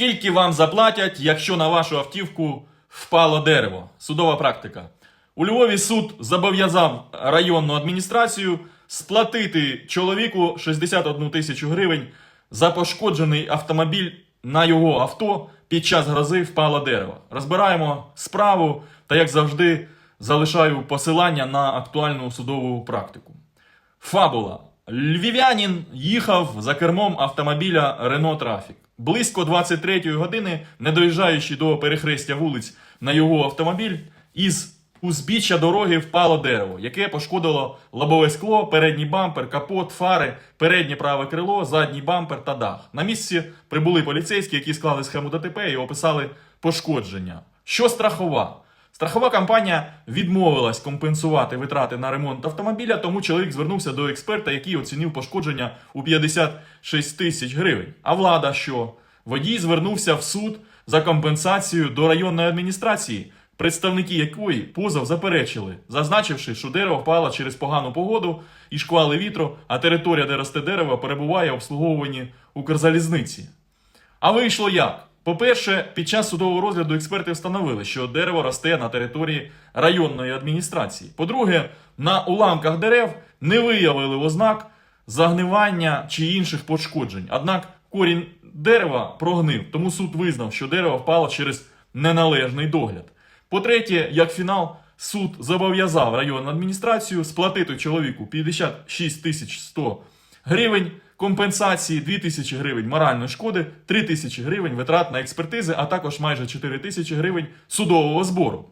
Скільки вам заплатять, якщо на вашу автівку впало дерево? Судова практика. У Львові суд зобов'язав районну адміністрацію сплатити чоловіку 61 тисячу гривень за пошкоджений автомобіль на його авто під час грози впало дерево. Розбираємо справу та, як завжди, залишаю посилання на актуальну судову практику. Фабула. Львів'янин їхав за кермом автомобіля Renault Traffic. Близько 23-ї години, не доїжджаючи до перехрестя вулиць на його автомобіль, із узбіччя дороги впало дерево, яке пошкодило лобове скло, передній бампер, капот, фари, переднє праве крило, задній бампер та дах. На місці прибули поліцейські, які склали схему ДТП і описали пошкодження. Що страхова? Страхова компанія відмовилась компенсувати витрати на ремонт автомобіля, тому чоловік звернувся до експерта, який оцінив пошкодження у 56 тисяч гривень. А влада що? Водій звернувся в суд за компенсацію до районної адміністрації, представники якої позов заперечили, зазначивши, що дерево впало через погану погоду і шквали вітру, а територія, де росте дерево, перебуває в обслуговуванні Укрзалізниці. А вийшло як? По-перше, під час судового розгляду експерти встановили, що дерево росте на території районної адміністрації. По-друге, на уламках дерев не виявили ознак загнивання чи інших пошкоджень. Однак корінь дерева прогнив, тому суд визнав, що дерево впало через неналежний догляд. По-третє, як фінал, суд зобов'язав районну адміністрацію сплатити чоловіку 56 тисяч 100 гривень компенсації, 2 тисячі гривень моральної шкоди, 3 тисячі гривень витрат на експертизи, а також майже 4 тисячі гривень судового збору.